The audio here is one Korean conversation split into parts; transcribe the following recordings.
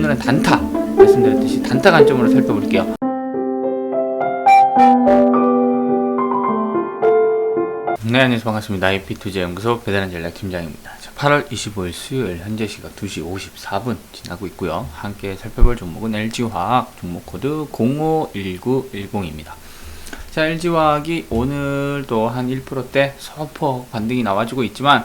오늘은 단타 말씀드렸듯이 단타 관점으로 살펴볼게요. 네, 안녕하세요. 반갑습니다. IP투자 연구소 배달한 전략 팀장입니다. 자, 8월 25일 수요일 현재 시각 2시 54분 지나고 있고요. 함께 살펴볼 종목은 LG화학 종목 코드 051910입니다. 자, LG화학이 오늘도 한 1%대 소폭 반등이 나와주고 있지만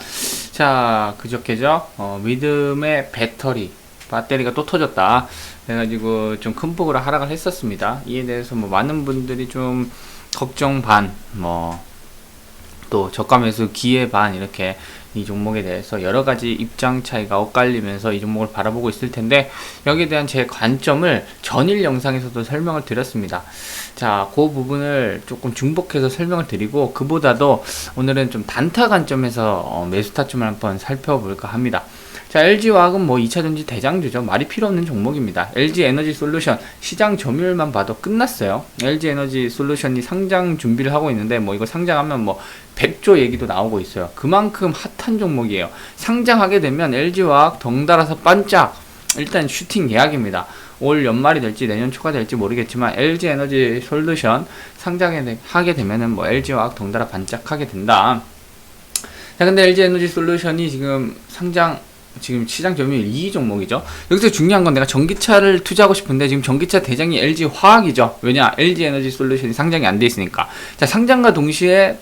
자, 그저께죠. 어, 믿음의 배터리 배터리가 또 터졌다. 그래가지고 좀 큰 폭으로 하락을 했었습니다. 이에 대해서 뭐 많은 분들이 좀 걱정 반, 뭐, 또 저가 매수 기회 반 이렇게 이 종목에 대해서 여러 가지 입장 차이가 엇갈리면서 이 종목을 바라보고 있을 텐데 여기에 대한 제 관점을 전일 영상에서도 설명을 드렸습니다. 자, 그 부분을 조금 중복해서 설명을 드리고 그보다도 오늘은 좀 단타 관점에서 어, 매수 타점을 한번 살펴볼까 합니다. 자, LG화학은 뭐 2차전지 대장주죠. 말이 필요 없는 종목입니다. LG 에너지 솔루션 시장 점유율만 봐도 끝났어요. LG 에너지 솔루션이 상장 준비를 하고 있는데 뭐 이거 상장하면 뭐 100조 얘기도 나오고 있어요. 그만큼 핫한 종목이에요. 상장하게 되면 LG화학 덩달아서 반짝 일단 슈팅 예약입니다. 올 연말이 될지 내년 초가 될지 모르겠지만 LG 에너지 솔루션 상장에 하게 되면은 뭐 LG화학 덩달아 반짝하게 된다. 자, 근데 LG 에너지 솔루션이 지금 상장 지금 시장 점유율 2위 종목이죠. 여기서 중요한 건 내가 전기차를 투자하고 싶은데 지금 전기차 대장이 LG 화학이죠. 왜냐? LG 에너지 솔루션이 상장이 안 돼 있으니까. 자, 상장과 동시에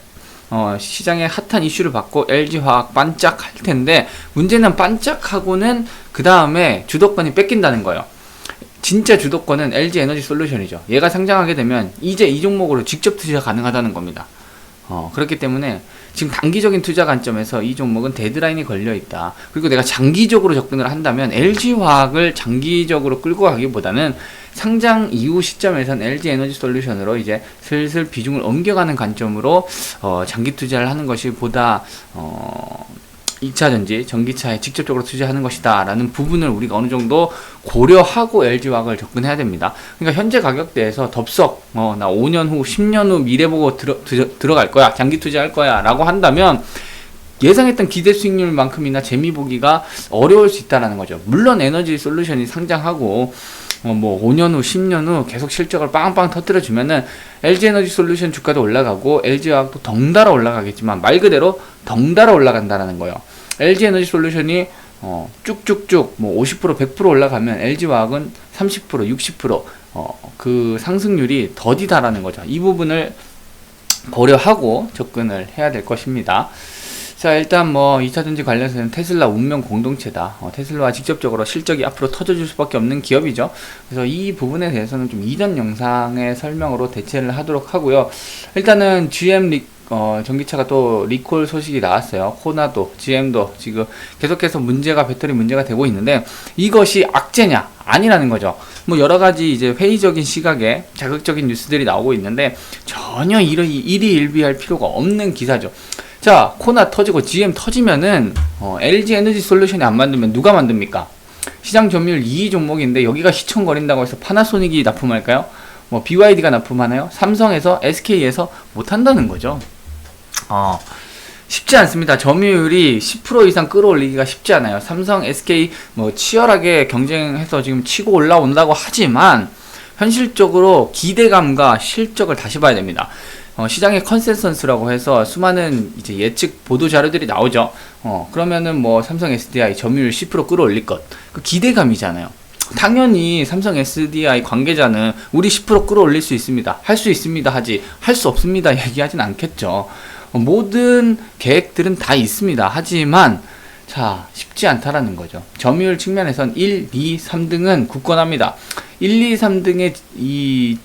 어, 시장의 핫한 이슈를 받고 LG 화학 반짝 할 텐데 문제는 반짝하고는 그 다음에 주도권이 뺏긴다는 거예요. 진짜 주도권은 LG 에너지 솔루션이죠. 얘가 상장하게 되면 이제 이 종목으로 직접 투자 가능하다는 겁니다. 어, 그렇기 때문에 지금 단기적인 투자 관점에서 이 종목은 데드라인이 걸려 있다. 그리고 내가 장기적으로 접근을 한다면 LG 화학을 장기적으로 끌고 가기보다는 상장 이후 시점에선 LG 에너지 솔루션으로 이제 슬슬 비중을 옮겨가는 관점으로 어, 장기 투자를 하는 것이 보다 어, 2차 전지, 전기차에 직접적으로 투자하는 것이다. 라는 부분을 우리가 어느 정도 고려하고 LG화학을 접근해야 됩니다. 그러니까 현재 가격대에서 덥석, 어, 나 5년 후, 10년 후 미래 보고 들어, 들어, 들어 갈 거야. 장기 투자할 거야. 라고 한다면 예상했던 기대 수익률만큼이나 재미 보기가 어려울 수 있다라는 거죠. 물론 에너지 솔루션이 상장하고 어, 뭐 5년 후, 10년 후 계속 실적을 빵빵 터뜨려 주면은 LG 에너지 솔루션 주가도 올라가고 LG 화학도 덩달아 올라가겠지만 말 그대로 덩달아 올라간다라는 거예요. LG 에너지 솔루션이 어, 쭉쭉쭉 뭐 50% 100% 올라가면 LG 화학은 30% 60% 어, 그 상승률이 더디다라는 거죠. 이 부분을 고려하고 접근을 해야 될 것입니다. 자, 일단 뭐 2차전지 관련해서는 테슬라 운명 공동체다. 어, 테슬라와 직접적으로 실적이 앞으로 터져줄 수밖에 없는 기업이죠. 그래서 이 부분에 대해서는 좀 이전 영상의 설명으로 대체를 하도록 하고요. 일단은 GM 리, 어, 전기차가 또 리콜 소식이 나왔어요. 코나도, GM도 지금 계속해서 문제가, 배터리 문제가 되고 있는데 이것이 악재냐? 아니라는 거죠. 뭐 여러 가지 이제 회의적인 시각에 자극적인 뉴스들이 나오고 있는데 전혀 일이, 일이 일비할 필요가 없는 기사죠. 자, 코나 터지고 GM 터지면은 어, LG 에너지 솔루션이 안 만들면 누가 만듭니까? 시장 점유율 2위 종목인데 여기가 시청거린다고 해서 파나소닉이 납품할까요? 뭐 BYD가 납품하나요? 삼성에서 SK에서 못 한다는 거죠. 어. 쉽지 않습니다. 점유율이 10% 이상 끌어올리기가 쉽지 않아요. 삼성, SK 뭐 치열하게 경쟁해서 지금 치고 올라온다고 하지만 현실적으로 기대감과 실적을 다시 봐야 됩니다. 어, 시장의 컨센서스라고 해서 수많은 이제 예측 보도 자료들이 나오죠. 어, 그러면은 뭐 삼성 SDI 점유율 10% 끌어올릴 것. 그 기대감이잖아요. 당연히 삼성 SDI 관계자는 우리 10% 끌어올릴 수 있습니다. 할 수 있습니다 하지 할 수 없습니다 얘기하진 않겠죠. 어, 모든 계획들은 다 있습니다. 하지만 자 쉽지 않다라는 거죠. 점유율 측면에선 1, 2, 3등은 굳건합니다. 1, 2, 3등의 이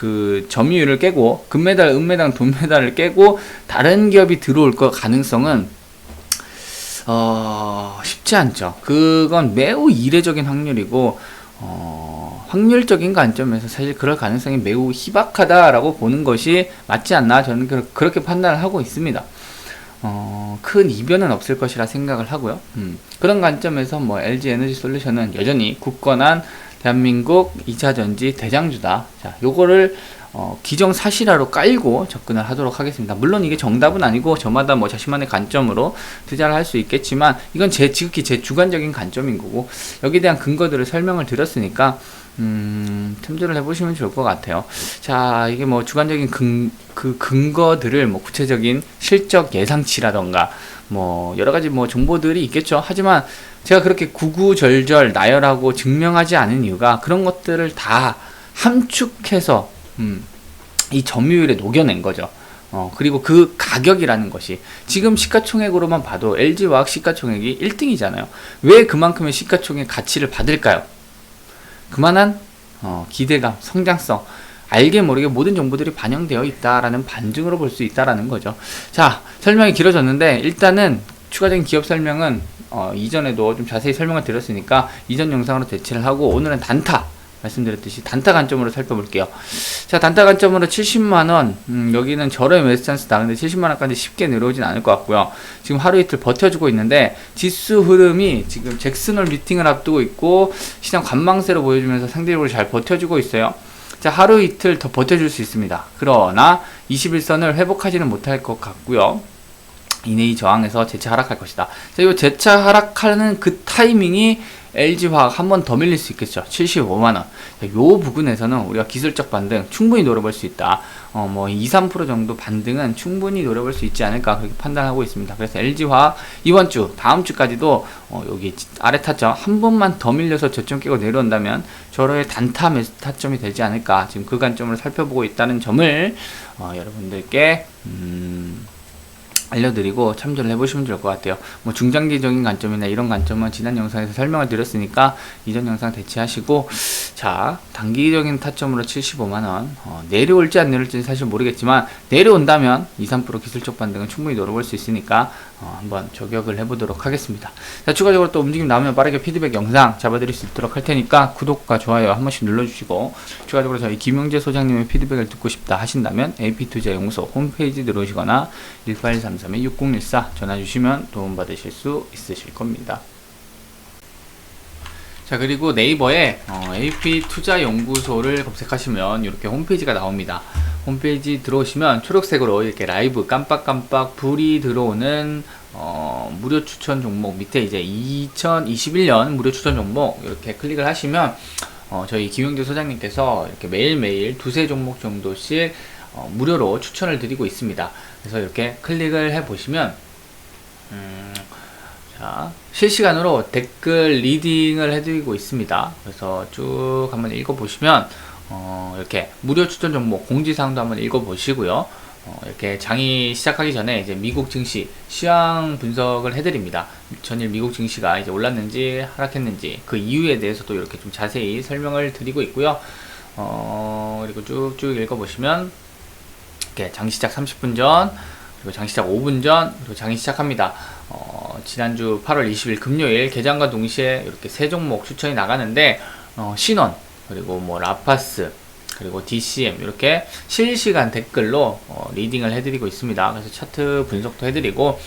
그 점유율을 깨고 금메달, 은메달, 돈메달을 깨고 다른 기업이 들어올 거 가능성은 어, 쉽지 않죠. 그건 매우 이례적인 확률이고 어, 확률적인 관점에서 사실 그럴 가능성이 매우 희박하다라고 보는 것이 맞지 않나 저는 그, 그렇게 판단을 하고 있습니다. 어, 큰 이변은 없을 것이라 생각을 하고요. 음, 그런 관점에서 뭐 LG 에너지 솔루션은 여전히 굳건한 대한민국 2차 전지 대장주다. 자, 요거를 어, 기정사실화로 깔고 접근을 하도록 하겠습니다. 물론 이게 정답은 아니고 저마다 뭐 자신만의 관점으로 투자를 할 수 있겠지만 이건 제 지극히 제 주관적인 관점인 거고 여기에 대한 근거들을 설명을 드렸으니까 음, 참조를 해보시면 좋을 것 같아요. 자, 이게 뭐 주관적인 근, 그 근거들을 뭐 구체적인 실적 예상치라던가 뭐 여러 가지 뭐 정보들이 있겠죠. 하지만 제가 그렇게 구구절절 나열하고 증명하지 않은 이유가 그런 것들을 다 함축해서 음, 이 점유율에 녹여낸 거죠. 어, 그리고 그 가격이라는 것이 지금 시가총액으로만 봐도 LG화학 시가총액이 1등이잖아요. 왜 그만큼의 시가총액 가치를 받을까요? 그만한 어, 기대감, 성장성, 알게 모르게 모든 정보들이 반영되어 있다라는 반증으로 볼 수 있다라는 거죠. 자, 설명이 길어졌는데 일단은 추가적인 기업 설명은 어, 이전에도 좀 자세히 설명을 드렸으니까 이전 영상으로 대체를 하고 오늘은 단타 말씀드렸듯이 단타 관점으로 살펴볼게요. 자, 단타 관점으로 70만원, 음, 여기는 저렴 웨스찬스 나는데 70만원까지 쉽게 내려오진 않을 것 같고요. 지금 하루 이틀 버텨주고 있는데, 지수 흐름이 지금 잭슨홀 미팅을 앞두고 있고, 시장 관망세로 보여주면서 상대적으로 잘 버텨주고 있어요. 자, 하루 이틀 더 버텨줄 수 있습니다. 그러나, 21선을 회복하지는 못할 것 같고요. 이내의 저항에서 재차 하락할 것이다. 자, 이 재차 하락하는 그 타이밍이 LG화학 한 번 더 밀릴 수 있겠죠. 75만원. 요 부분에서는 우리가 기술적 반등 충분히 노려볼 수 있다. 어, 뭐, 2, 3% 정도 반등은 충분히 노려볼 수 있지 않을까 그렇게 판단하고 있습니다. 그래서 LG화학 이번 주, 다음 주까지도 어, 여기 아래 타점 한 번만 더 밀려서 저점 깨고 내려온다면 저로의 단타 매수 타점이 되지 않을까 지금 그 관점을 살펴보고 있다는 점을 어, 여러분들께 음, 알려드리고 참조를 해보시면 좋을 것 같아요. 뭐 중장기적인 관점이나 이런 관점은 지난 영상에서 설명을 드렸으니까 이전 영상 대체하시고 자 단기적인 타점으로 75만원 어, 내려올지 안 내려올지는 사실 모르겠지만 내려온다면 2, 3% 기술적 반등은 충분히 노려볼 수 있으니까 어, 한번 저격을 해보도록 하겠습니다. 자 추가적으로 또 움직임 나오면 빠르게 피드백 영상 잡아드릴 수 있도록 할 테니까 구독과 좋아요 한 번씩 눌러주시고 추가적으로 저희 김용재 소장님의 피드백을 듣고 싶다 하신다면 AP투자연구소 홈페이지 들어오시거나 1833 6014 전화 주시면 도움받으실 수 있으실 겁니다. 자 그리고 네이버에 어, AP 투자연구소를 검색하시면 이렇게 홈페이지가 나옵니다. 홈페이지 들어오시면 초록색으로 이렇게 라이브 깜빡깜빡 불이 들어오는 어, 무료 추천 종목 밑에 이제 2021년 무료 추천 종목 이렇게 클릭을 하시면 어, 저희 김용재 소장님께서 이렇게 매일매일 두세 종목 정도씩 어, 무료로 추천을 드리고 있습니다. 그래서 이렇게 클릭을 해 보시면 음, 자, 실시간으로 댓글 리딩을 해드리고 있습니다. 그래서 쭉 한번 읽어보시면, 어, 이렇게 무료 추천 종목 공지사항도 한번 읽어보시고요. 어, 이렇게 장이 시작하기 전에 이제 미국 증시 시황 분석을 해드립니다. 전일 미국 증시가 이제 올랐는지 하락했는지 그 이유에 대해서도 이렇게 좀 자세히 설명을 드리고 있고요. 어, 그리고 쭉쭉 읽어보시면, 이렇게 장 시작 30분 전, 그리고 장 시작 5분 전, 그리고 장이 시작합니다. 어, 지난주 8월 20일 금요일 개장과 동시에 이렇게 세 종목 추천이 나가는데 어, 신원 그리고 뭐 라파스 그리고 DCM 이렇게 실시간 댓글로 어, 리딩을 해드리고 있습니다. 그래서 차트 분석도 해드리고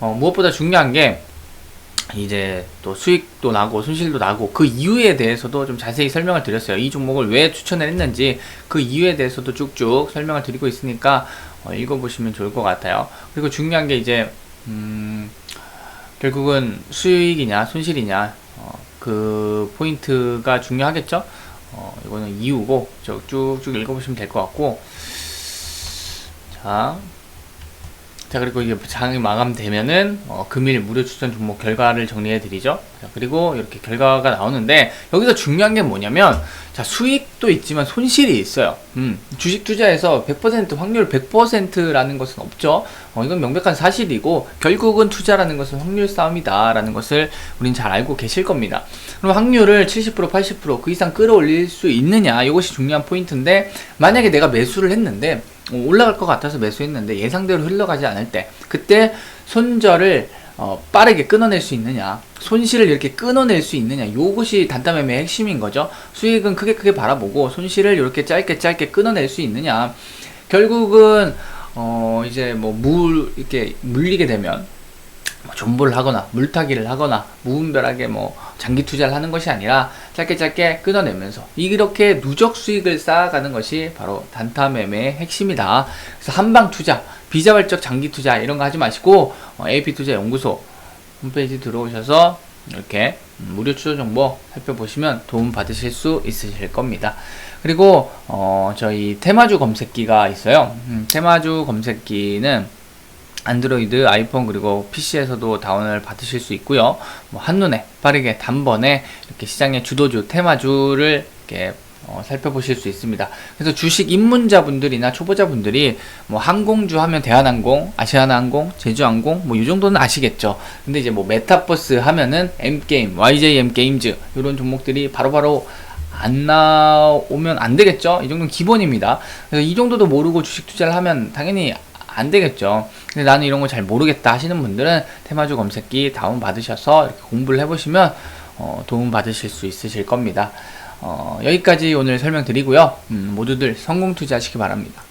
어, 무엇보다 중요한 게 이제 또 수익도 나고 손실도 나고 그 이유에 대해서도 좀 자세히 설명을 드렸어요. 이 종목을 왜 추천을 했는지 그 이유에 대해서도 쭉쭉 설명을 드리고 있으니까 어, 읽어보시면 좋을 것 같아요. 그리고 중요한 게 이제 음, 결국은 수익이냐 손실이냐 어, 그 포인트가 중요하겠죠. 어, 이거는 이유고 쭉쭉 읽어보시면 될 것 같고 자. 자 그리고 이게 장이 마감되면은 어, 금일 무료 추천 종목 결과를 정리해 드리죠. 자, 그리고 이렇게 결과가 나오는데 여기서 중요한 게 뭐냐면 자 수익도 있지만 손실이 있어요. 음, 주식 투자에서 100% 확률 100%라는 것은 없죠. 어, 이건 명백한 사실이고 결국은 투자라는 것은 확률 싸움이다 라는 것을 우린 잘 알고 계실 겁니다. 그럼 확률을 70% 80%그 이상 끌어올릴 수 있느냐? 이것이 중요한 포인트인데 만약에 내가 매수를 했는데 어, 올라갈 것 같아서 매수했는데 예상대로 흘러가지 않을 때 그때 손절을 어, 빠르게 끊어낼 수 있느냐 손실을 이렇게 끊어낼 수 있느냐 요것이 단타매매의 핵심인 거죠. 수익은 크게 크게 바라보고 손실을 이렇게 짧게 짧게 끊어낼 수 있느냐. 결국은 어 이제 뭐 물 이렇게 물리게 되면 뭐 존버를 하거나 물타기를 하거나 무분별하게 뭐 장기 투자를 하는 것이 아니라 짧게 짧게 끊어내면서 이렇게 누적 수익을 쌓아가는 것이 바로 단타 매매의 핵심이다. 그래서 한방 투자, 비자발적 장기 투자 이런 거 하지 마시고 어, AP 투자 연구소 홈페이지 들어오셔서 이렇게 음, 무료 추천 정보 살펴보시면 도움 받으실 수 있으실 겁니다. 그리고 어, 저희 테마주 검색기가 있어요. 음, 테마주 검색기는 안드로이드, 아이폰 그리고 PC에서도 다운을 받으실 수 있고요. 뭐 한눈에 빠르게 단번에 이렇게 시장의 주도주, 테마주를 이렇게 어, 살펴보실 수 있습니다. 그래서 주식 입문자분들이나 초보자분들이 뭐 항공주 하면 대한항공, 아시아나항공, 제주항공 뭐 이 정도는 아시겠죠. 근데 이제 뭐 메타버스 하면은 M게임, YJM 게임즈 이런 종목들이 바로바로 안 나오면 안 되겠죠. 이 정도는 기본입니다. 그래서 이 정도도 모르고 주식 투자를 하면 당연히 안 되겠죠. 근데 나는 이런 거 잘 모르겠다 하시는 분들은 테마주 검색기 다운 받으셔서 이렇게 공부를 해보시면 어, 도움 받으실 수 있으실 겁니다. 어, 여기까지 오늘 설명드리고요. 음, 모두들 성공 투자하시기 바랍니다.